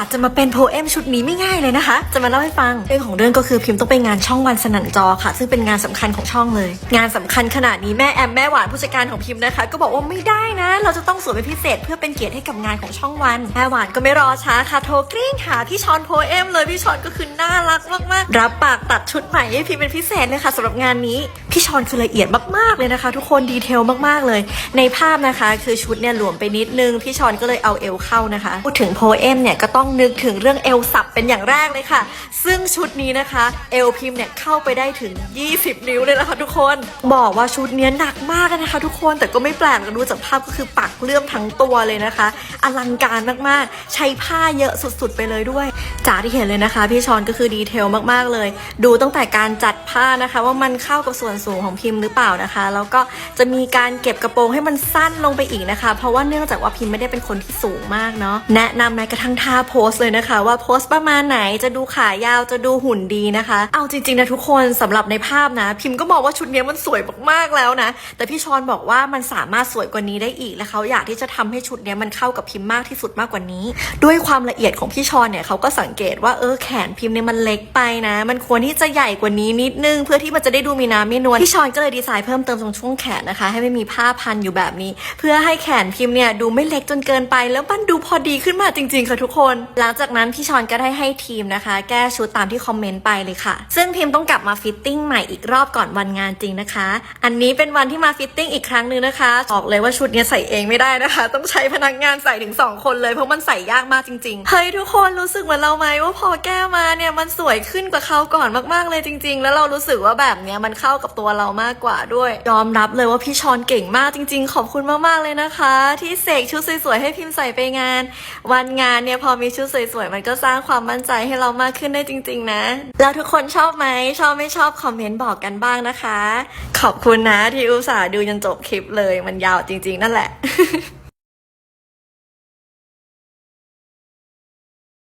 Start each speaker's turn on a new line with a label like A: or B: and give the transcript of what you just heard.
A: อาจจะมาเป็นโพเอมชุดนี้ไม่ง่ายเลยนะคะ จะมาเล่าให้ฟัง เรื่องของเรื่องก็คือพิมพ์ต้องไปงานช่องวันสนั่นจอค่ะ ซึ่งเป็นงานสำคัญของช่องเลย งานสำคัญขนาดนี้แม่แอมแม่หวานผู้จัดการของพิมพ์นะคะ ก็บอกว่าไม่ได้นะ เราจะต้องสวยเป็นพิเศษเพื่อเป็นเกียรติให้กับงานของช่องวันแม่หวานก็ไม่รอช้าค่ะโทรกริ้งหาพี่ชอนโพเอมเลยพี่ชอนก็คือน่ารักมากๆรับปากตัดชุดใหม่ให้พิมพ์เป็นพิเศษเลยค่ะสำหรับงานนี้ ชอนคือละเอียดมากๆเลยนะคะ ทุกคนดีเทลมากๆเลย ในภาพนะคะ คือชุดเนี่ยหลวมไปนิดนึง พี่ชอนก็เลยเอาเอวเข้านะคะ พูดถึงโพเอมเนี่ยก็ต้องนึกถึงเรื่องเอวสับเป็นอย่างแรกเลยค่ะ ซึ่งชุดนี้นะคะเอวพิมพ์เนี่ยเข้าไปได้ถึง 20 นิ้วเลยนะคะทุกคนบอกว่าชุดเนี้ยหนักมากนะคะ ทุกคนแต่ก็ไม่แปลกดูจากภาพก็คือปักเลื่อมทั้งตัวเลยนะคะ อลังการมากๆ ใช้ผ้าเยอะสุดๆ ไปเลยด้วยจากที่เห็นเลยนะคะ พี่ชอนก็คือดีเทลมากๆเลย ดูตั้งแต่การจัดผ้านะคะ ว่ามันเข้ากับส่วนสูงของพิมพ์หรือเปล่านะคะ แล้วก็จะมีการเก็บกระโปรงให้มันสั้นลงไปอีกนะคะ เพราะว่าเนื่องจากว่าพิมพ์ไม่ได้เป็นคนที่สูงมากเนาะแนะนำแม้กระทั่งท่าโพสเลยนะคะ ว่าโพสประมาณไหนจะดูขายาวจะดูหุ่นดีนะคะ เอาจริงๆนะทุกคนสำหรับในภาพนะ พิมพ์ก็บอกว่าชุดนี้มันสวยมากๆแล้วนะ แต่พี่ชอนบอกว่ามันสามารถสวยกว่านี้ได้อีกและเขาอยากที่จะทำให้ชุดนี้มันเข้ากับพิมพ์มากที่สุดมากกว่านี้ ด้วยความละเอียดของพี่ชอนเนี่ยเขาก็สังเกตว่าเออแขนพิมพ์เนี่ยมันเล็กไปนะ มันควรที่จะใหญ่กว่านี้นิดนึง เพื่อที่มันจะได้ดูมีน้ำมีนวลพี่ชอนก็เลยดีไซน์เพิ่มเติมตรงช่วงแขนนะคะ ให้ไม่มีผ้าพันอยู่แบบนี้ เพื่อให้แขนพิมพ์เนี่ยดูไม่เล็กจนเกินไป แล้วมันดูพอดีขึ้นมาจริงๆค่ะทุกคน หลังจากนั้นพี่ชอนก็ได้ให้ทีมนะคะ แก้ชุดตามที่คอมเมนต์ไปเลยค่ะ ซึ่งพิมพ์ต้องกลับมาฟิตติ้งใหม่อีกรอบก่อนวันงานจริงนะคะ อันนี้เป็นวันที่มาฟิตติ้งอีกครั้งหนึ่งนะคะบอกเลยว่าชุดเนี้ยใส่เองไม่ได้นะคะ ต้องใช้พนักงานใส่ถึงสองคนเลยเพราะมันใส่ยากมากจริงๆเฮ้ยทุกคนรู้สึกเหมือนเราไหมว่าพอแก้มาเนี่ยมันสวยขึ้นกว่าเขาก่อนมากๆเลยจริง ๆ แล้วเรารู้สึกว่าแบบเนี้ยมันเข้ากับตัวเรามากกว่าด้วย ยอมรับเลยว่าพี่ชอนเก่งมากจริง ๆ ขอบคุณมากๆเลยนะคะ ที่เสกชุดสวยๆให้พิมพ์ใส่ไปงาน วันงานเนี่ยพอมีชุดสวยๆมันก็สร้างความมั่นใจให้เรามากขึ้นได้จริง ๆ นะ แล้วทุกคนชอบไหมชอบไม่ชอบคอมเมนต์บอกกันบ้างนะคะ ขอบคุณนะที่อุตส่าห์ดูจนจบคลิปเลยมันยาวจริง ๆ นั่นแหละ